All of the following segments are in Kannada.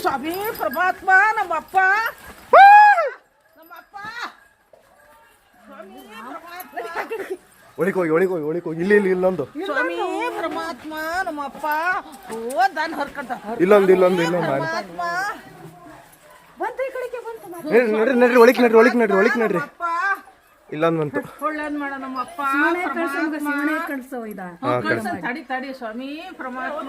ಸ್ವಾಮಿ ಪರಮಾತ್ಮ ನಮ್ಮಪ್ಪ ನಮ್ಮಪ್ಪ ಒಳಿಕೋಗಿ ಒಳಿಕೋಗಿ ಒಳಿಕೋಗಿ ಇಲ್ಲಿ ಇಲ್ಲಿ ಇಲ್ಲೊಂದು ಸ್ವಾಮಿ ಪರಮಾತ್ಮ ನಮ್ಮಪ್ಪ ಓ ದನ್ ಹರ್ಕಂತ ಇಲ್ಲೊಂದು ಇಲ್ಲೊಂದು ಇಲ್ಲೊಂದು ಪರಮಾತ್ಮ ಬಂತು ಈ ಕಡೆಗೆ ಬಂತು ನಡ್ರಿ ನಡ್ರಿ ನಡ್ರಿ ಒಳಗೆ ನಡ್ರಿ ಒಳಗೆ ನಡ್ರಿ ಒಳಿಕ್ ನಡ್ರಿ. ಅಪ್ಪ ಇಲ್ಲೊಂದು ಬಂತು. ಒಳ್ಳೇದ್ ಮಾಡ ನಮ್ಮಪ್ಪ ಶಿವನೇ ಕಳ್ಸೋ ಇದ. ತಡಿ ತಡಿ ಸ್ವಾಮಿ ಪರಮಾತ್ಮ.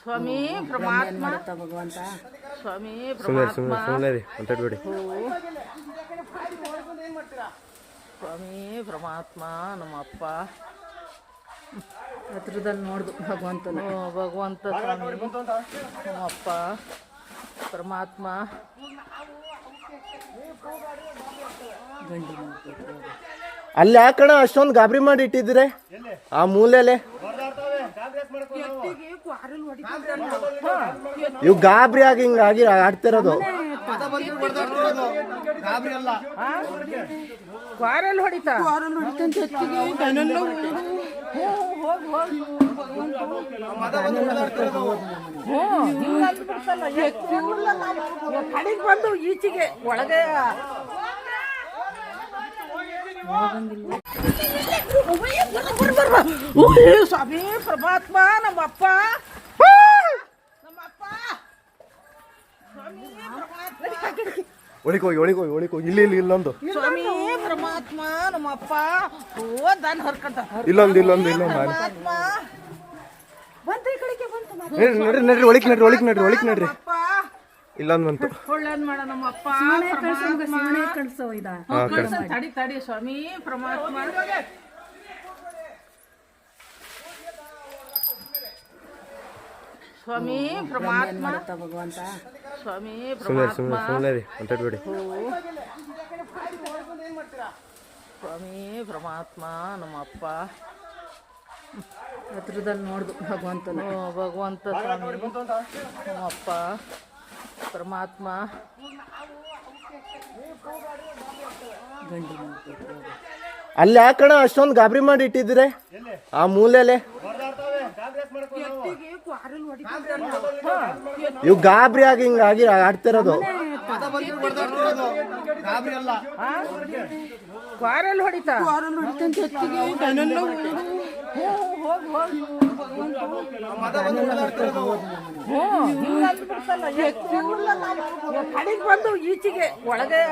ಸ್ವಾಮಿ ಪರಮಾತ್ಮ. ಮಾಡುತ್ತ ಭಗವಂತ? ಸ್ವಾಮಿ ಸುಮ್ಮನೆ ಪರಮಾತ್ಮ. ಸುಮ್ಮನೆ ಸುಮ್ಮನೆ ರೀ ಮಾತಾಡ್ಬೇಡಿ ಸ್ವಾಮಿ ಪರಮಾತ್ಮ ನಮ್ಮಪ್ಪ ಹತ್ರದಲ್ಲಿ ನೋಡ್ದು ಭಗವಂತನ. ಓ, ಭಗವಂತ ಸ್ವಾಮಿ ನಮ್ಮಪ್ಪ ಪರಮಾತ್ಮ. ಅಲ್ಲಿ ಆ ಅಲ್ಲಿ ಯಾಕಣ ಅಷ್ಟೊಂದು ಗಾಬರಿ ಮಾಡಿ ಇಟ್ಟಿದ್ರೆ ಆ ಮೂಲೆಲೆ? ಇವು ಗಾಬ್ರಿ ಆಗಿ ಹಿಂಗಾಗಿ ಆಡ್ತಿರೋದು. ಕ್ವಾರಲ್ ಹೊಡಿತಾ? ಹಿಂಗ್ ಕಡೆಗ್ ಬಂದು ಈಚೆಗೆ ಒಳಗೆ ಸ್ವಾಮಿ ಪರಮಾತ್ಮ ನಮ್ಮಪ್ಪ ನಮ್ಮಪ್ಪ ಒಳಿಕೋಗಿ. ಒಳಗೆ ಹೋಗಿ ಇಲ್ಲಿ ಇಲ್ಲಿ ಇಲ್ಲೊಂದು. ಸ್ವಾಮಿ ಪರಮಾತ್ಮ ನಮ್ಮಪ್ಪ. ಓ ದಾನ್ ಹರ್ಕಂತ. ಇಲ್ಲೊಂದು ಇಲ್ಲೊಂದು ಇಲ್ಲೊಂದು ಪರಮಾತ್ಮ. ಬಂತು ಈ ಕಡೆಗೆ ಬಂತು ನಡ್ರಿ ನಡ್ರಿ ನಡ್ರಿ ಒಳಗೆ ನಡ್ರಿ ಒಳಿಕ್ ನಡ್ರಿ ಒಳಿಕ್ ನಡ್ರಿ. ಇಲ್ಲೊಂದು ಬಂತು ಒಳ್ಳೇದ್ ಮಾಡ ನಮ್ಮಪ್ಪ ಶಿವನೇ ಕಳ್ಸೋ ಇದ. ತಡಿ ತಡಿ ಸ್ವಾಮಿ ಪರಮಾತ್ಮ ಸ್ವಾಮಿ ಪರಮಾತ್ಮ. ಮಾಡುತ್ತ ಭಗವಂತ. ಸ್ವಾಮಿ ಸುಮ್ಮನೆ ಪರಮಾತ್ಮ. ಸುಮ್ಮನೆ ಸುಮ್ಮನೆ ರೀ ಅಂತಬಿಡಿ ಸ್ವಾಮಿ ಪರಮಾತ್ಮ ನಮ್ಮಪ್ಪ ಹತ್ರದಲ್ಲಿ ನೋಡ್ದು ಭಗವಂತನ. ಭಗವಂತ ಸ್ವಾಮಿ ನಮ್ಮಪ್ಪ ಪರಮಾತ್ಮ. ಅಲ್ಲಿ ಯಾಕಣ ಅಷ್ಟೊಂದು ಗಾಬರಿ ಮಾಡಿ ಇಟ್ಟಿದ್ರೆ ಆ ಮೂಲೆಲೆ? ಇವ್ ಗಾಬರಿ ಆಗಿ ಹಿಂಗಾಗಿ ಆಡ್ತಿರೋದು. ಕ್ವಾರಲ್ ಹೊಡಿತಾ? ಹ್ಞೂ ಹಿಂಗ್ ಅಂದ್ಬಿಡ್ತಲ್ಲ, ಎತ್ತಿ ಉರ್ಲಲ್ಲ. ಇವಾಗ ಕಡೆಗ್ ಬಂದು ಈಚೆಗೆ ಒಳಗೆ